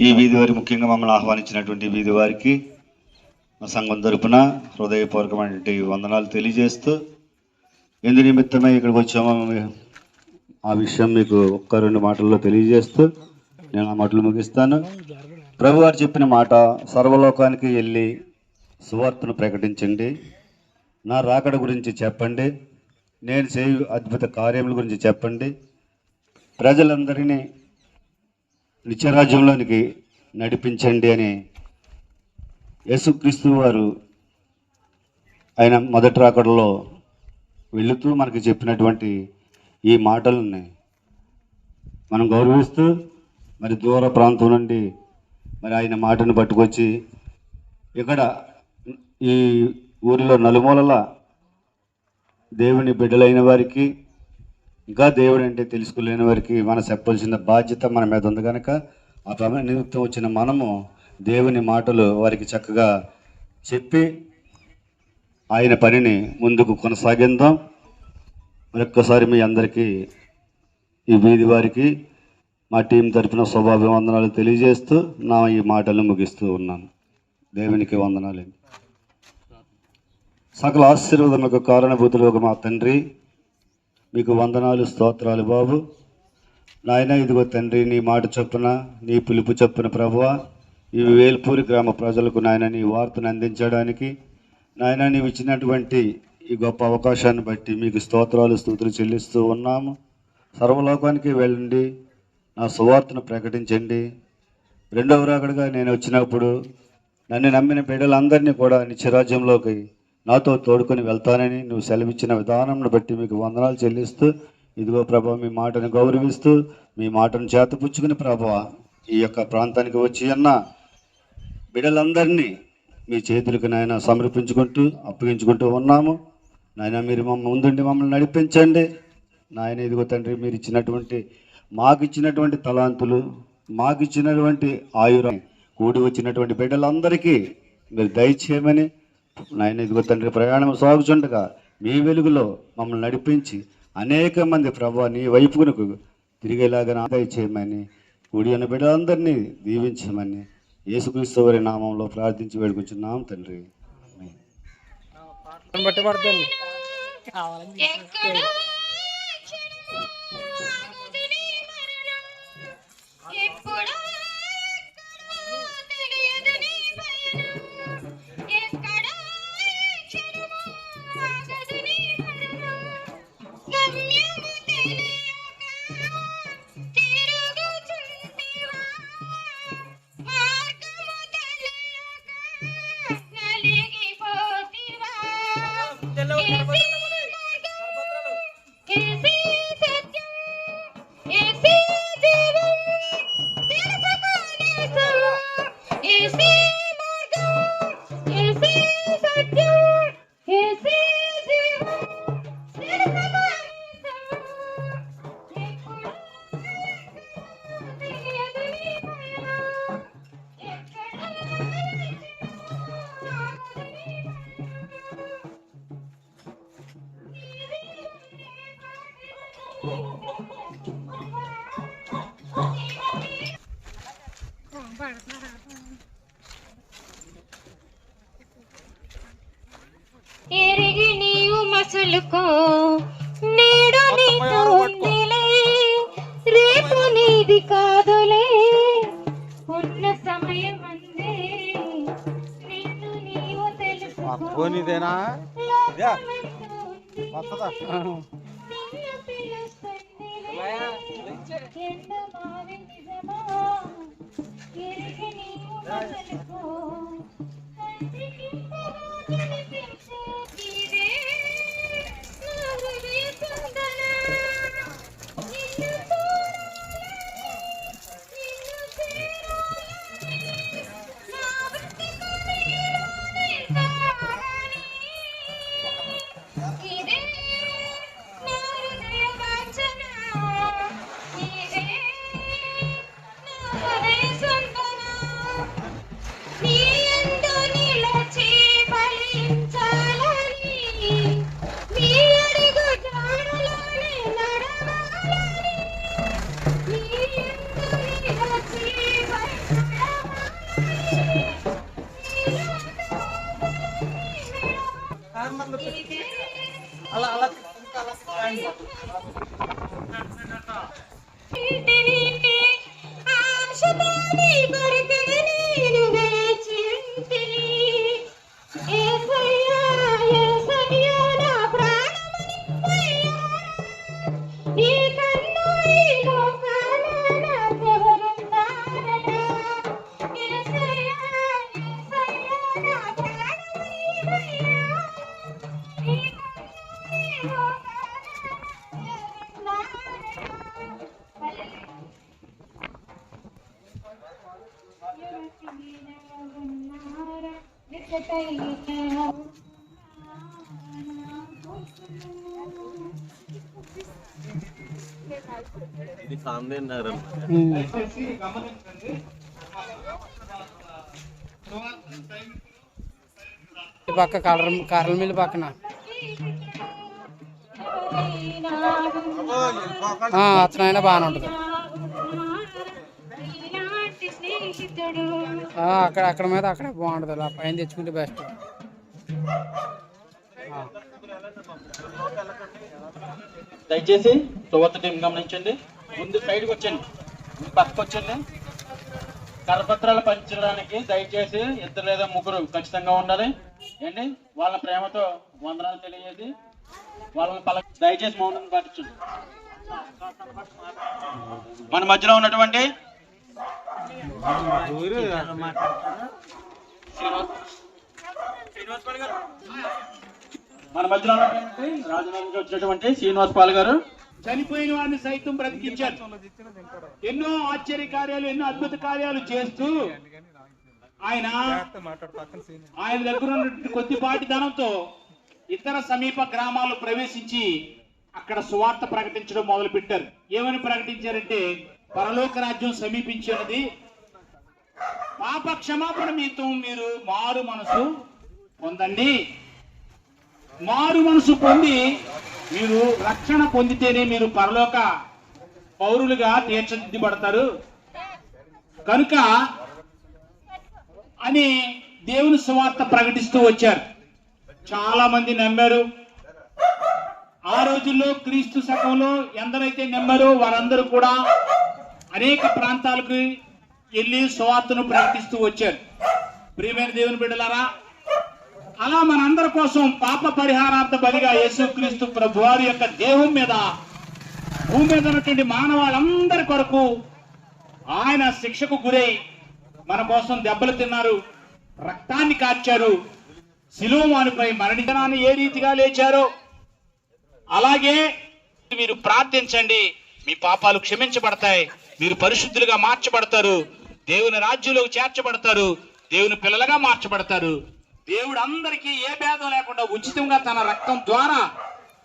ఈ వీధి వారి ముఖ్యంగా మమ్మల్ని ఆహ్వానించినటువంటి వీధి వారికి మా సంఘం తరపున హృదయపూర్వకమైనటువంటి వందనాలు తెలియజేస్తూ ఎందు నిమిత్తమై ఇక్కడికి వచ్చామో ఆ విషయం మీకు ఒక్క రెండు మాటల్లో తెలియజేస్తూ నేను ఆ మాటలు ముగిస్తాను. ప్రభు గారు చెప్పిన మాట సర్వలోకానికి వెళ్ళి సువార్తను ప్రకటించండి. నా రాకడ గురించి చెప్పండి. నేను చేయు అద్భుత కార్యముల గురించి చెప్పండి. ప్రజలందరినీ నిత్యరాజ్యంలోనికి నడిపించండి అని యేసుక్రీస్తు వారు ఆయన మొదటి రాకడలో వెళుతూ మనకి చెప్పినటువంటి ఈ మాటలని మనం గౌరవిస్తూ మరి దూర ప్రాంతం నుండి మరి ఆయన మాటను పట్టుకొచ్చి ఇక్కడ ఈ ఊరిలో నలుమూలల దేవుని బిడ్డలైన వారికి ఇంకా దేవుడు అంటే తెలుసుకోలేని వారికి మనం చెప్పాల్సిన బాధ్యత మన మీద ఉంది కనుక ఆ ప్రమాణ నిమిత్తం వచ్చిన మనము దేవుని మాటలు వారికి చక్కగా చెప్పి ఆయన పనిని ముందుకు కొనసాగిద్దాం. మరొక్కసారి మీ అందరికీ ఈ వీధి వారికి మా టీం తరఫున శుభాభివందనాలు తెలియజేస్తూ నా ఈ మాటలు ముగిస్తూ ఉన్నాను. దేవునికి వందనాలు సకల ఆశీర్వాదములకు కారణభూతులు ఒక మా తండ్రి మీకు వందనాలు స్తోత్రాలు బాబు. నాయన ఇదిగో తండ్రి నీ మాట చొప్పున నీ పిలుపు చొప్పున ప్రభువ ఈ వేల్పూరి గ్రామ ప్రజలకు నాయన నీ వార్తను అందించడానికి నాయన నీవు ఇచ్చినటువంటి ఈ గొప్ప అవకాశాన్ని బట్టి మీకు స్తోత్రాలు స్తోత్రులు చెల్లిస్తూ ఉన్నాము. సర్వలోకానికి వెళ్ళండి నా సువార్తను ప్రకటించండి. రెండవ రాకడగా నేను వచ్చినప్పుడు నన్ను నమ్మిన బిడ్డలందరినీ కూడా నిత్యరాజ్యంలోకి నాతో తోడుకొని వెళ్తానని నువ్వు సెలవిచ్చిన విధానంను బట్టి మీకు వందనాలు చెల్లిస్తూ ఇదిగో ప్రభా మీ మాటను గౌరవిస్తూ మీ మాటను చేతపుచ్చుకుని ప్రభా ఈ యొక్క ప్రాంతానికి వచ్చి అన్న బిడలందరినీ మీ చేతులకు నాయన సమర్పించుకుంటూ అప్పగించుకుంటూ ఉన్నాము. నాయన మీరు మమ్మల్ని ముందుండి మమ్మల్ని నడిపించండి. నాయన ఇదిగో తండ్రి మీరు ఇచ్చినటువంటి మాకు ఇచ్చినటువంటి తలాంతులు మాకు ఇచ్చినటువంటి ఆయురం కూడి వచ్చినటువంటి బిడ్డలందరికీ మీరు దయచేయమని నాయన ఇదిగో తండ్రి ప్రయాణం సాగుచుండగా మీ వెలుగులో మమ్మల్ని నడిపించి అనేక మంది ప్రభా నీ వైపునకు తిరిగేలాగా ఆదాయ చేయమని కూడి ఉన్న బిడ్డలందరినీ దీవించమని యేసుక్రీస్తు వారి నామంలో ప్రార్థించి వేడుకుంటున్నాం తండ్రి. ఎరిగి నీవు మసులుకో నేడు నీతో ఉందిలే రేపు నీది కాదులే. ఉన్న సమయం అందే నిన్ను నీవు తెలుసుకో. పోనీదేనా ఇదే వస్తుందా? E ఇది కాందే నగరం ఈ పక్క కలర్ కర్రల మిల్లు పక్కన ఆ, అతను అయినా బాగానే ఉంటుంది అక్కడ అక్కడ మీద అక్కడే బాగుంటుంది అలా పైన తెచ్చుకుంటే బెస్ట్ దయచేసి తువత టీం గమనించండి. ముందు సైడ్కి వచ్చండి పక్కకు వచ్చండి కరపత్రాలు పంచడానికి దయచేసి ఇద్దరు లేదా ముగ్గురు ఖచ్చితంగా ఉండాలి. ఏంటి? వాళ్ళ ప్రేమతో వందనాలు తెలియజేసి వాళ్ళని పల దయచేసి మౌనం పాటించండి. మన మధ్యలో ఉన్నటువంటి మన మధ్యలో ఉన్నటువంటి వచ్చినటువంటి శ్రీనివాస్ పాల్ గారు. చనిపోయిన వారిని సైతం బ్రతికించారు. ఎన్నో ఆశ్చర్య కార్యాలు ఎన్నో అద్భుత కార్యాలు చేస్తూ ఆయన ఆయన దగ్గర కొద్దిపాటి ధనంతో ఇతర సమీప గ్రామాలు ప్రవేశించి అక్కడ సువార్త ప్రకటించడం మొదలు పెట్టారు ఏమని ప్రకటించారంటే పరలోక రాజ్యం సమీపించినది. పాప క్షమాపణ మీతో మీరు మారు మనసు పొందండి. మారు మనసు పొంది మీరు రక్షణ పొందితేనే మీరు పరలోక పౌరులుగా తీర్చిదిద్దబడతారు. కనుక అని దేవుని సువార్త ప్రకటిస్తూ వచ్చారు. చాలా మంది నమ్మారు. ఆ రోజుల్లో క్రీస్తు శకంలో ఎందరైతే నమ్మారో వారందరూ కూడా అనేక ప్రాంతాలకు వెళ్ళి సువార్తను ప్రకటిస్తూ వచ్చారు. ప్రియమైన దేవుని బిడ్డలారా అలా మనందరి కోసం పాప పరిహారార్థ బలిగా యేసుక్రీస్తు ప్రభు వారి యొక్క దేహం మీద భూమి మీద ఉన్నటువంటి మానవాళ్ళందరి కొరకు ఆయన శిక్షకు గురై మన కోసం దెబ్బలు తిన్నారు రక్తాన్ని కార్చారు శిలోమానుపై మరణించడాన్ని ఏ రీతిగా లేచారో అలాగే మీరు ప్రార్థించండి మీ పాపాలు క్షమించబడతాయి. మీరు పరిశుద్ధులుగా మార్చబడతారు. దేవుని రాజ్యంలోకి చేర్చబడతారు. దేవుని పిల్లలుగా మార్చబడతారు. దేవుడు అందరికీ ఏ భేదం లేకుండా ఉచితంగా తన రక్తం ద్వారా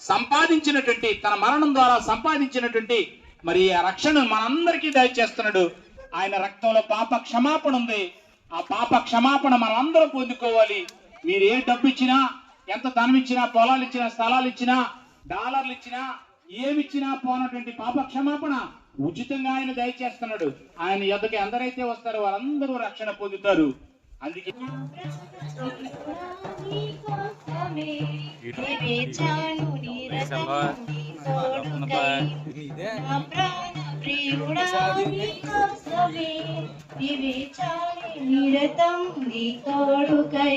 సంపాదించినటువంటి తన మరణం ద్వారా సంపాదించినటువంటి మరి ఆ రక్షణను మనందరికీ దయచేస్తున్నాడు. ఆయన రక్తంలో పాప క్షమాపణ ఉంది. ఆ పాప క్షమాపణ మనం అందరం పొందుకోవాలి. మీరు ఏ డబ్బు ఇచ్చినా ఎంత ధనం ఇచ్చినా పొలాలు ఇచ్చినా స్థలాలు ఇచ్చినా డాలర్లు ఇచ్చినా ఏమిచ్చినా పోనటువంటి పాప క్షమాపణ ఉచితంగా ఆయన దయచేస్తున్నాడు ఆయన ఎద్దకి ఎందరైతే వస్తారో వాళ్ళందరూ రక్షణ పొందుతారు అందుకే నీ తోడుకై.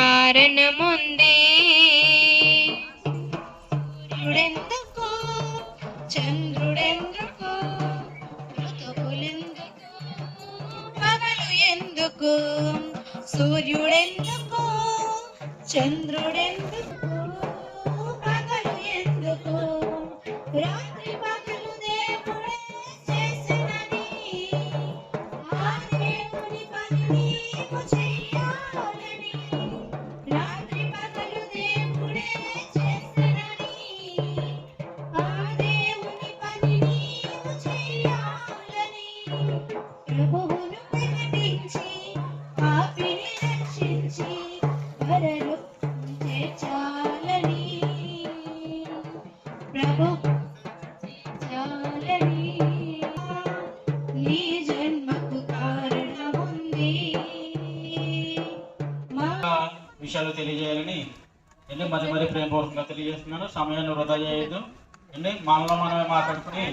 కారణముంది. సూర్యుడెందుకు చంద్రుడెందుకు ఋతువులెందుకు పగలు ఎందుకు? సూర్యుడెందుకు చంద్రుడెందుకు? చేర్చాలని. ప్రభు నీ జన్మకు కారణముంది. విషయాలు తెలియజేయాలని ఎన్ని మరి మరి ప్రేమపూర్వకంగా తెలియజేస్తున్నాను. సమయాన్ని వృధా చేయొద్దు. అండి మనలో మనమే మాట్లాడుకుని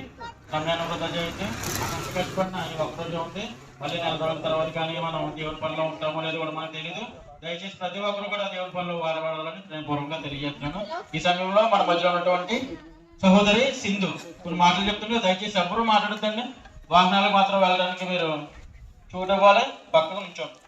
సమయాన్ని వృధా చేయొద్దు. మనసు పెట్టుకున్న ఈ ఒక్కరోజు ఉంది. మళ్ళీ నెల రోజుల తర్వాత కానీ మనం దేవుని పనిలో ఉంటామో లేదో కూడా మనకు తెలియదు దయచేసి ప్రతి ఒక్కరు కూడా దేవుని పనులు వాడబడాలని ప్రేమపూర్వకంగా తెలియజేస్తున్నాను. ఈ సమయంలో మన మధ్యలో ఉన్నటువంటి సహోదరి సింధు కొన్ని మాటలు చెప్తుంటే దయచేసి ఎవరు మాట్లాడుతండి వాహనాలకు మాత్రం వెళ్ళడానికి మీరు చూడవాలి పక్కన ఉంచండి